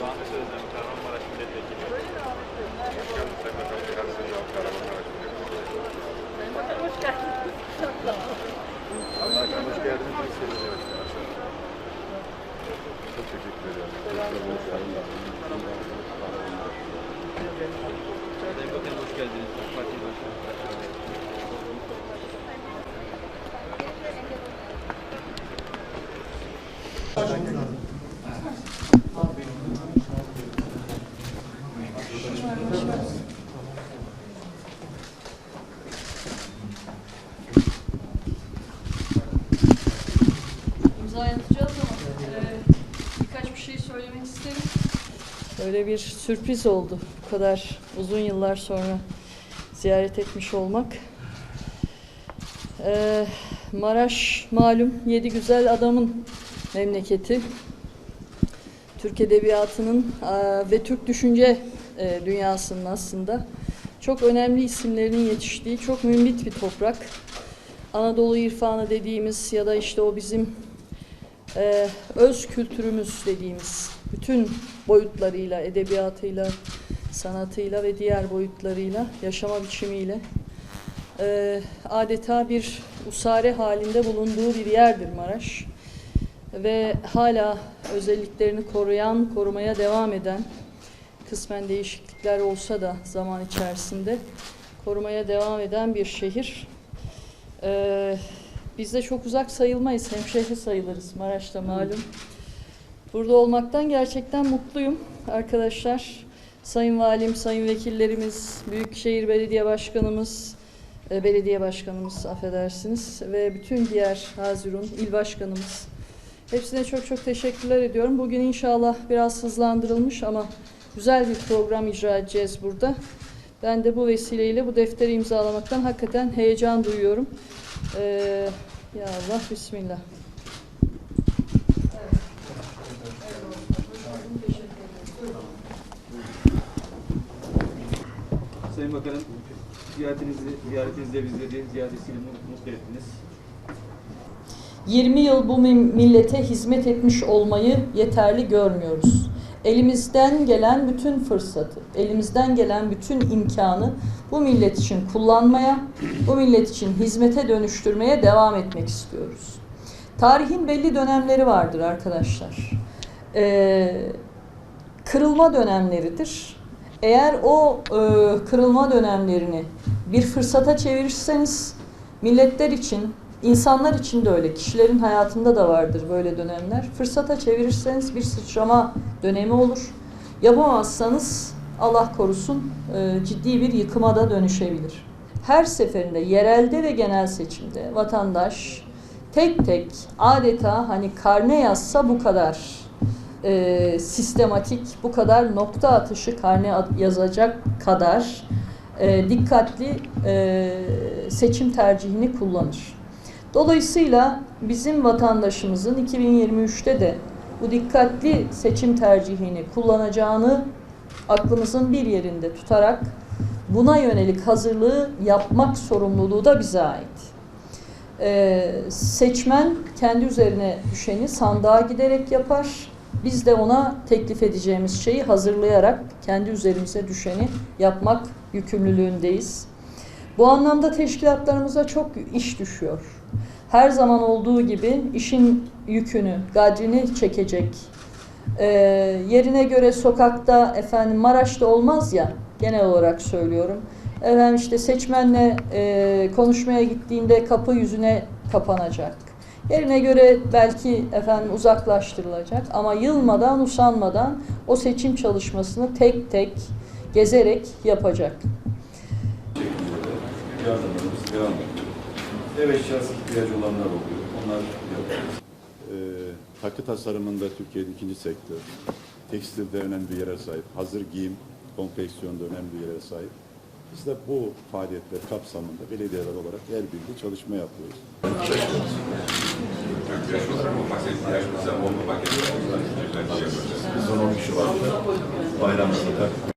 Sami Sözlem, Kahramanmaraş Milletvekili. Başkanım Sayın Bakanım Cihan Sözlem, Kahramanmaraş Milletvekili. Sayın Bakanım hoş geldiniz. Sayın Bakanım hoş geldiniz. Hoş geldiniz. Çok teşekkür ederim. Sayın Bakanım hoş geldiniz. Parti Başkanı. Thank you. Atacağız ama e, birkaç bir şey söylemek isterim. Böyle bir sürpriz oldu. Bu kadar uzun yıllar sonra ziyaret etmiş olmak. E, Maraş malum yedi güzel adamın memleketi. Türk Edebiyatı'nın e, ve Türk düşünce e, dünyasının aslında çok önemli isimlerin yetiştiği çok mümbit bir toprak. Anadolu irfanı dediğimiz ya da işte o bizim e, öz kültürümüz dediğimiz bütün boyutlarıyla, edebiyatıyla, sanatıyla ve diğer boyutlarıyla, yaşama biçimiyle e, adeta bir usare halinde bulunduğu bir yerdir Maraş. Ve hala özelliklerini koruyan, korumaya devam eden, kısmen değişiklikler olsa da zaman içerisinde korumaya devam eden bir şehir. Ee, biz de çok uzak sayılmayız, hemşehri sayılırız Maraş'ta malum. Burada olmaktan gerçekten mutluyum arkadaşlar. Sayın Valim, Sayın Vekillerimiz, Büyükşehir Belediye Başkanımız, e, Belediye Başkanımız affedersiniz ve bütün diğer Hazirun, İl Başkanımız. Hepsine çok çok teşekkürler ediyorum. Bugün inşallah biraz hızlandırılmış ama güzel bir program icra edeceğiz burada. Ben de bu vesileyle bu defteri imzalamaktan hakikaten heyecan duyuyorum. Ee, ya Allah, Bismillah. Sayın Bakanım, ziyaretinizi, ziyaretinizde bizleri ziyadesiyle mut- mutlu ettiniz. 20 yıl bu mi- millete hizmet etmiş olmayı yeterli görmüyoruz. Elimizden gelen bütün fırsatı, elimizden gelen bütün imkanı bu millet için kullanmaya, bu millet için hizmete dönüştürmeye devam etmek istiyoruz. Tarihin belli dönemleri vardır arkadaşlar. Ee, kırılma dönemleridir. Eğer o e, kırılma dönemlerini bir fırsata çevirirseniz milletler için, insanlar için de öyle, kişilerin hayatında da vardır böyle dönemler. Fırsata çevirirseniz bir sıçrama dönemi olur. Yapamazsanız Allah korusun e, ciddi bir yıkıma da dönüşebilir. Her seferinde yerelde ve genel seçimde vatandaş tek tek adeta hani karne yazsa bu kadar e, sistematik, bu kadar nokta atışı karne yazacak kadar e, dikkatli e, seçim tercihini kullanır. Dolayısıyla bizim vatandaşımızın 2023'te de bu dikkatli seçim tercihini kullanacağını aklımızın bir yerinde tutarak buna yönelik hazırlığı yapmak sorumluluğu da bize ait. Ee, seçmen kendi üzerine düşeni sandığa giderek yapar. Biz de ona teklif edeceğimiz şeyi hazırlayarak kendi üzerimize düşeni yapmak yükümlülüğündeyiz. Bu anlamda teşkilatlarımıza çok iş düşüyor. Her zaman olduğu gibi işin yükünü, gadrini çekecek. Ee, yerine göre sokakta efendim Maraş'ta olmaz ya genel olarak söylüyorum. Efendim işte seçmenle e, konuşmaya gittiğinde kapı yüzüne kapanacak. Yerine göre belki efendim uzaklaştırılacak ama yılmadan, usanmadan o seçim çalışmasını tek tek gezerek yapacak. Yardımlarımız devam ediyor. Ev eşyası ihtiyacı olanlar oluyor. Onlar yapıyoruz. Ee, takı tasarımında Türkiye'de ikinci sektör. Tekstilde önemli bir yere sahip. Hazır giyim, konfeksiyonda önemli bir yere sahip. Biz de bu faaliyetler kapsamında belediyeler olarak el birliği çalışma yapıyoruz. Biz 10 kişi var. Bayramda da